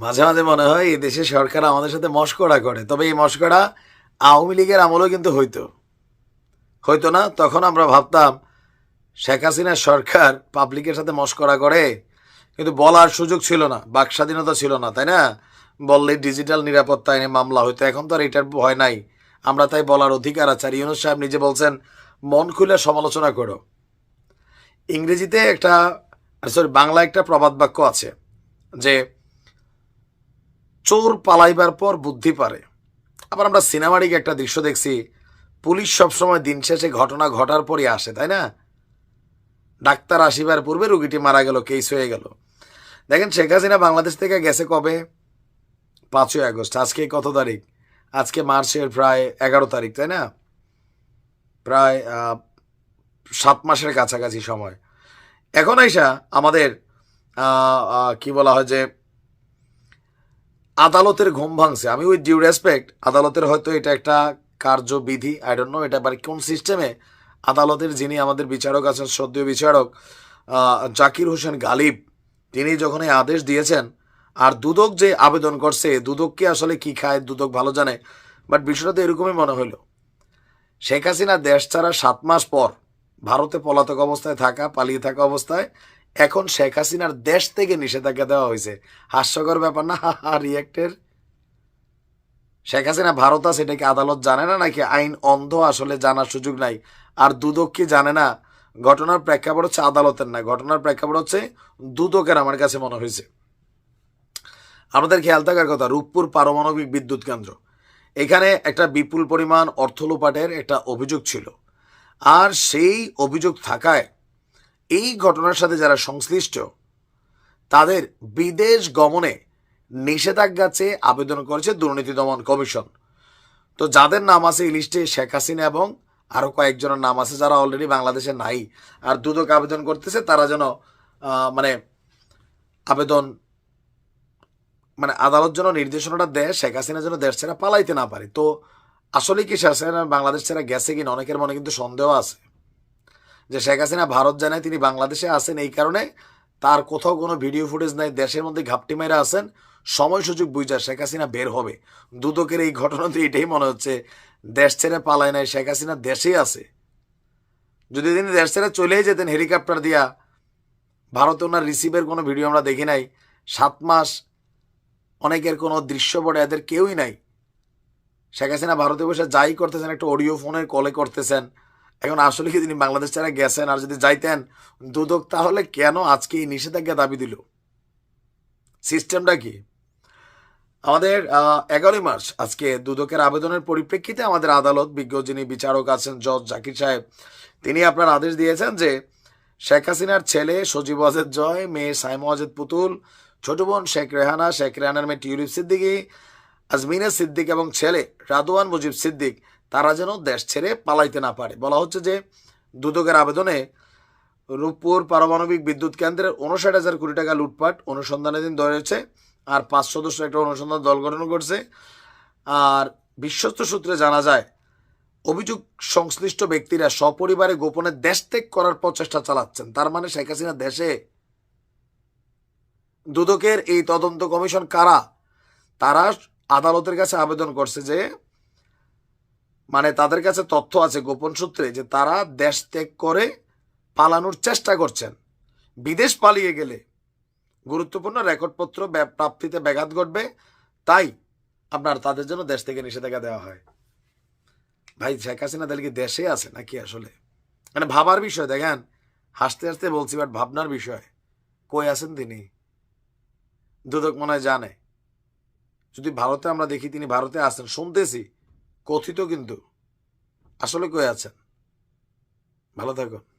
মাঝে মাঝে মনে হয় এই দেশের সরকার আমাদের সাথে মস্করা করে, তবে এই মস্করা আওয়ামী লীগের আমলেও কিন্তু হইতো। হইতো না, তখন আমরা ভাবতাম শেখ হাসিনার সরকার পাবলিকের সাথে মস্করা করে, কিন্তু বলার সুযোগ ছিল না, বাক স্বাধীনতা ছিল না, তাই না? বললে ডিজিটাল নিরাপত্তা আইনে মামলা হইতো, এখন তো আর এটার ভয় নাই। আমরা তাই বলার অধিকার আছে। আর ইউনুস সাহেব নিজে বলছেন, মন খুলে সমালোচনা করো। ইংরেজিতে একটা সরি বাংলা একটা প্রবাদ বাক্য আছে যে চোর পালাইবার পর বুদ্ধি পারে। আবার আমরা সিনেমাটিক একটা দৃশ্য দেখছি, পুলিশ সবসময় দিন শেষে ঘটনা ঘটার পরই আসে, তাই না? ডাক্তার আসিবার পূর্বে রুগীটি মারা গেল, কেস হয়ে গেল। দেখেন, শেখ হাসিনা বাংলাদেশ থেকে গেছে কবে? পাঁচই আগস্ট। আজকে কত তারিখ? আজকে মার্চের প্রায় এগারো তারিখ, তাই না? প্রায় সাত মাসের কাছাকাছি সময়। এখন আইসা আমাদের কি বলা হয় যে আদালতের ঘুম ভাঙছে। আমি উইথ ডিউ রেসপেক্ট আদালতের হয়তো এটা একটা কার্যবিধি আই ডোন্ট নো এটা মানে কোন সিস্টেমে আদালতের যিনি আমাদের বিচারক আছেন, সদ্য বিচারক জাকির হোসেন গালিব, তিনি যখন এই আদেশ দিয়েছেন, আর দুদক যে আবেদন করছে দুদককে আসলে কি খায়, দুদক ভালো জানে বাট বিষয়টা তো এরকমই মনে হইল। শেখ হাসিনা দেশ ছাড়া সাত মাস পর ভারতে পলাতক অবস্থায় থাকা, পালিয়ে থাকা অবস্থায় এখন শেখ হাসিনার দেশ থেকে নিষেধাজ্ঞা দেওয়া হয়েছে। হাস্যকর ব্যাপার না? রিয়েক্টের শেখ হাসিনা ভারত আছে এটাকে আদালত জানে না নাকি আইন অন্ধ আসলে জানার সুযোগ নাই? আর দুদক কি জানে না? ঘটনার প্রেক্ষাপট হচ্ছে আদালতের না ঘটনার প্রেক্ষাপট হচ্ছে দুদকের আমার কাছে মনে হয়েছে। আমাদের খেয়াল থাকার কথা, রূপপুর পারমাণবিক বিদ্যুৎ কেন্দ্র। এখানে একটা বিপুল পরিমাণ অর্থ লোপাটের একটা অভিযোগ ছিল। আর সেই অভিযোগ থাকায় এই ঘটনার সাথে যারা সংশ্লিষ্ট, তাদের বিদেশ গমনে নিষেধাজ্ঞা চেয়ে আবেদন করেছে দুর্নীতি দমন কমিশন। তো যাদের নাম আছে এই লিস্টে শেখ হাসিনা এবং আরও কয়েকজনের নাম আছে যারা অলরেডি বাংলাদেশে নাই আর দুদক আবেদন করতেছে, তারা যেন মানে আবেদন মানে আদালত যেন নির্দেশনাটা দেয়, শেখ হাসিনা যেন দেশ ছেড়ে পালাইতে না পারে। তো আসলে কি শেখ হাসিনা বাংলাদেশ ছেড়ে গেছে কিনা অনেকের মনে কিন্তু সন্দেহ আছে। যে শেখ হাসিনা ভারত জানায় তিনি বাংলাদেশে আছেন এই কারণে তার কোথাও কোনো ভিডিও ফুটেজ নাই, দেশের মধ্যে ঘাপটি মেরে আছেন, সময় সুযোগ বুঝা শেখ হাসিনা বের হবে। দুদকের এই ঘটনাতে এটাই মনে হচ্ছে, দেশ ছেড়ে পালায় নাই, শেখ হাসিনা দেশেই আছে। যদি তিনি দেশ ছেড়ে চলেই যেতেন হেলিকপ্টার দিয়া, ভারতে ওনার রিসিভের কোনো ভিডিও আমরা দেখি নাই, সাত মাস অনেকের কোনো দৃশ্য পড়ে, এদের কেউই নাই। শেখ হাসিনা ভারতে বসে যাই করতেছেন, একটা অডিও ফোনের কলে করতেছেন এখন আসলে কি তিনি বাংলাদেশ ছাড়া গেছেন? আর যদি যাইতেন, দুদক তাহলে কেন আজকে এই নিষেধাজ্ঞা দাবি দিল? সিস্টেমটা কি? আমাদের এগারোই মার্চ আজকে দুদকের আবেদনের পরিপ্রেক্ষিতে আমাদের আদালত বিজ্ঞ যিনি বিচারক আছেন জজ জাকির সাহেব, তিনি আপনার আদেশ দিয়েছেন যে শেখ হাসিনার ছেলে সজীব ওয়াজেদ জয়, মেয়ে সাইমা ওয়াজেদ পুতুল, ছোট বোন শেখ রেহানা, শেখ রেহানার মেয়ে টিউলিপ সিদ্দিকী, আজমিনা সিদ্দিক এবং ছেলে রাদওয়ান মুজিব সিদ্দিক তারা যেন দেশ ছেড়ে পালাইতে না পারে। বলা হচ্ছে যে দুদকের আবেদনে রূপপুর পারমাণবিক বিদ্যুৎ কেন্দ্রের উনষাট হাজার কোটি টাকা লুটপাট অনুসন্ধানের অনুসন্ধানাধীন ধরেছে আর পাঁচ সদস্য একটা অনুসন্ধান দল গঠন করছে। আর বিশ্বস্ত সূত্রে জানা যায়, অভিযোগ সংশ্লিষ্ট ব্যক্তিরা সপরিবারে গোপনে দেশ ত্যাগ করার প্রচেষ্টা চালাচ্ছেন। তার মানে শেখ হাসিনা দেশে। দুদকের এই তদন্ত কমিশন কারা? তারা আদালতের কাছে আবেদন করছে যে মানে তাদের কাছে তথ্য আছে গোপন সূত্রে যে তারা দেশ ত্যাগ করে পালানোর চেষ্টা করছেন। বিদেশ পালিয়ে গেলে গুরুত্বপূর্ণ রেকর্ডপত্র প্রাপ্তিতে ব্যাঘাত ঘটবে, তাই আপনার তাদের জন্য দেশ থেকে নিষেধাজ্ঞা দেওয়া হয়। ভাই, শেখ হাসিনা তাহলে কি দেশে আছে নাকি আসলে? মানে ভাবার বিষয়, দেখেন, হাসতে হাসতে বলছি বাট ভাবনার বিষয়। কই আছেন তিনি? দুদক মনে হয় জানে। যদি ভারতে আমরা দেখি তিনি ভারতে আছেন, শুনতেছি। কথিত কিন্তু। আসলে কয়ে আছেন? ভালো থাকুন।